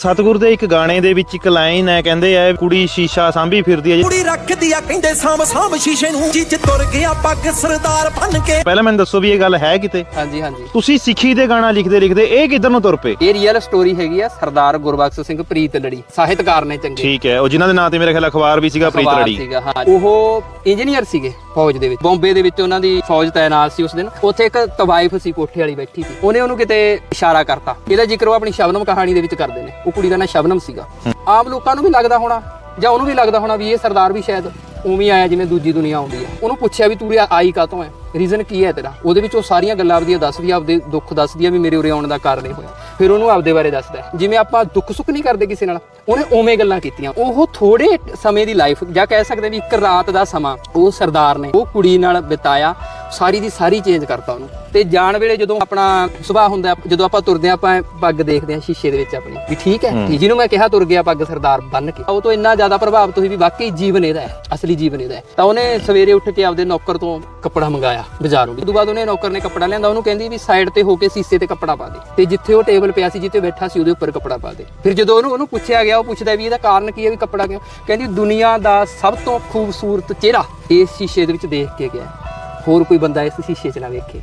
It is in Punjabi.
ਸਤਿਗੁਰ ਦੇ ਇੱਕ ਗਾਣੇ ਦੇ ਵਿੱਚ ਇੱਕ ਲਾਈਨ ਹੈ ਕਹਿੰਦੇ ਆ ਕੁੜੀ ਸ਼ੀਸ਼ਾ ਸਾਂਭੀ ਫਿਰਦੀ ਹੈ ਕੁੜੀ ਰੱਖਦੀ ਆ ਕਹਿੰਦੇ ਸਾਂਭ ਸਾਂਭ ਸ਼ੀਸ਼ੇ ਨੂੰ। ਜਿੱਜ ਤੁਰ ਗਿਆ ਪੱਗ ਸਰਦਾਰ ਬਣ ਕੇ। ਪਹਿਲਾਂ ਮੈਨੂੰ ਦੱਸੋ ਵੀ ਇਹ ਗੱਲ ਹੈ ਕਿਤੇ? ਹਾਂਜੀ ਹਾਂਜੀ। ਤੁਸੀਂ ਸਿੱਖੀ ਦੇ ਗਾਣਾ ਲਿਖਦੇ ਲਿਖਦੇ ਇਹ ਕਿੱਧਰ ਨੂੰ ਤੁਰ ਪਏ? ਇਹ ਰੀਅਲ ਸਟੋਰੀ ਹੈਗੀ ਆ ਸਰਦਾਰ ਗੁਰਬਖਸ਼ ਸਿੰਘ ਪ੍ਰੀਤ ਲੜੀ ਸਾਹਿਤਕਾਰ ਨੇ ਚੰਗੇ। ਠੀਕ ਹੈ ਉਹ ਜਿਨ੍ਹਾਂ ਦੇ ਨਾਂ ਤੇ ਮੇਰੇ ਖਿਆਲ ਅਖਬਾਰ ਵੀ ਸੀਗਾ ਪ੍ਰੀਤ ਅਖਬਾਰ ਲੜੀ। ਸੀਗਾ ਹਾਂ। ਉਹ ਇੰਜੀਨੀਅਰ ਸੀਗੇ। ਫੌਜ ਦੇ ਵਿੱਚ। ਬੰਬੇ ਦੇ ਵਿੱਚ ਉਹਨਾਂ ਦੀ ਫੌਜ ਤਾਇਨਾਤ ਸੀ ਉਸ ਦਿਨ। ਉੱਥੇ ਇੱਕ ਤਵਾਈਫ ਸੀ, ਕੋਠੇ ਵਾਲੀ ਬੈਠੀ ਸੀ। ਉਹਨੇ ਉਹਨੂੰ ਕਿਤੇ ਇਸ਼ਾਰਾ ਕਰਤਾ। ਇਹਦਾ ਜ਼ਿਕਰ ਉਹ ਆਪਣੀ ਸ਼ਬਨਮ ਕਹਾਣੀ ਦੇ ਵਿੱਚ ਕਰਦੇ ਨੇ। ਉਹ ਕੁੜੀ ਦਾ ਨਾਂ ਸ਼ਬਨਮ ਸੀਗਾ। ਆਮ ਲੋਕਾਂ ਨੂੰ ਵੀ ਲੱਗਦਾ ਹੋਣਾ, ਜਾਂ ਉਹਨੂੰ ਵੀ ਲੱਗਦਾ ਹੋਣਾ ਵੀ ਇਹ ਸਰਦਾਰ ਵੀ ਸ਼ਾਇਦ ਉਵੇਂ ਆਇਆ ਜਿਵੇਂ ਦੂਜੀ ਦੁਨੀਆ ਆਉਂਦੀ ਹੈ। ਉਹਨੂੰ ਪੁੱਛਿਆ ਵੀ ਤੂੰ ਆਈ ਕਾਤੋਂ ਹੈ? ਰੀਜ਼ਨ ਕੀ ਹੈ ਤੇਰਾ? ਉਹਦੇ ਵਿੱਚ ਉਹ ਸਾਰੀਆਂ ਗੱਲਾਂ ਆਪਦੀਆਂ ਦੱਸਦੀ ਆ ਆਪਦੇ ਦੁੱਖ ਦੱਸਦੀ ਆ ਵੀ ਮੇਰੇ ਉਰੇ ਆਉਣ ਦਾ ਕਾਰਨ ਇਹ ਹੋਇਆ। ਫਿਰ ਉਹਨੂੰ ਆਪਦੇ ਬਾਰੇ ਦੱਸਦਾ। ਜਿਵੇਂ ਆਪਾਂ ਦੁੱਖ ਸੁੱਖ ਨਹੀਂ ਕਰਦੇ ਕਿਸੇ ਨਾਲ ਉਹਨੇ ਉਵੇਂ ਗੱਲਾਂ ਕੀਤੀਆਂ। ਉਹ ਥੋੜੇ ਸਮੇਂ ਦੀ ਲਾਈਫ ਜਾਂ ਕਹਿ ਸਕਦੇ ਵੀ ਇੱਕ ਰਾਤ ਦਾ ਸਮਾਂ ਉਹ ਸਰਦਾਰ ਨੇ ਉਹ ਕੁੜੀ ਨਾਲ ਬਿਤਾਇਆ ਸਾਰੀ ਦੀ ਸਾਰੀ ਚੇਂਜ ਕਰਤਾ ਉਹਨੂੰ। ਤੇ ਜਾਣ ਵੇਲੇ ਜਦੋਂ ਆਪਣਾ ਸੁਭਾਅ ਹੁੰਦਾ ਜਦੋਂ ਆਪਾਂ ਤੁਰਦੇ ਹਾਂ ਆਪਾਂ ਪੱਗ ਦੇਖਦੇ ਹਾਂ ਸ਼ੀਸ਼ੇ ਦੇ ਵਿੱਚ ਆਪਣੀ ਵੀ ਠੀਕ ਹੈ ਜਿਹਨੂੰ ਮੈਂ ਕਿਹਾ ਤੁਰ ਗਿਆ ਪੱਗ ਸਰਦਾਰ ਬੰਨ ਕੇ। ਉਹ ਤੋਂ ਇੰਨਾ ਜ਼ਿਆਦਾ ਪ੍ਰਭਾਵਿਤ ਹੋਈ ਵੀ ਵਾਕਈ ਜੀਵਨ ਇਹਦਾ ਹੈ ਅਸਲੀ ਜੀਵਨ ਇਹਦਾ ਹੈ। ਤਾਂ ਉਹਨੇ ਸਵੇਰੇ ਉੱਠ ਕੇ ਆਪਦੇ ਨੌਕਰ ਤੋਂ ਕੱਪੜਾ ਮੰਗਾਇਆ। ਬਾਜ਼ਾਰੋਂ। ਉਸ ਬਾਅਦ ਉਹਨੇ ਨੌਕਰ ਨੇ ਕੱਪੜਾ ਲਿਆਂਦਾ, ਉਹਨੂੰ ਕਹਿੰਦੀ ਵੀ ਸਾਈਡ ਤੇ ਹੋ ਕੇ ਸੀਸੇ ਤੇ ਕੱਪੜਾ ਪਾ ਦੇ। ਤੇ ਜਿੱਥੇ ਉਹ ਟੇਬਲ ਪਿਆ ਸੀ, ਜਿੱਥੇ ਬੈਠਾ ਸੀ, ਉਹਦੇ ਉੱਪਰ ਕੱਪੜਾ ਪਾ ਦੇ। ਫਿਰ ਜਦੋਂ ਉਹਨੂੰ ਉਹਨੂੰ ਪੁੱਛਿਆ ਗਿਆ, ਉਹ ਪੁੱਛਦਾ ਵੀ ਇਹਦਾ ਕਾਰਨ ਕੀ ਹੈ ਵੀ ਕੱਪੜਾ ਕਿਉਂ? ਕਹਿੰਦੀ ਦੁਨੀਆ ਦਾ ਸਭ ਤੋਂ ਖੂਬਸੂਰਤ ਚਿਹਰਾ ਇਸ ਸ਼ੀਸ਼ੇ ਦੇ ਵਿੱਚ ਦੇਖ ਕੇ ਗਿਆ। ਹੋਰ ਕੋਈ ਬੰਦਾ ਇਸ ਸ਼ੀਸ਼ੇ 'ਚ ਨਾ ਵੇਖੇ।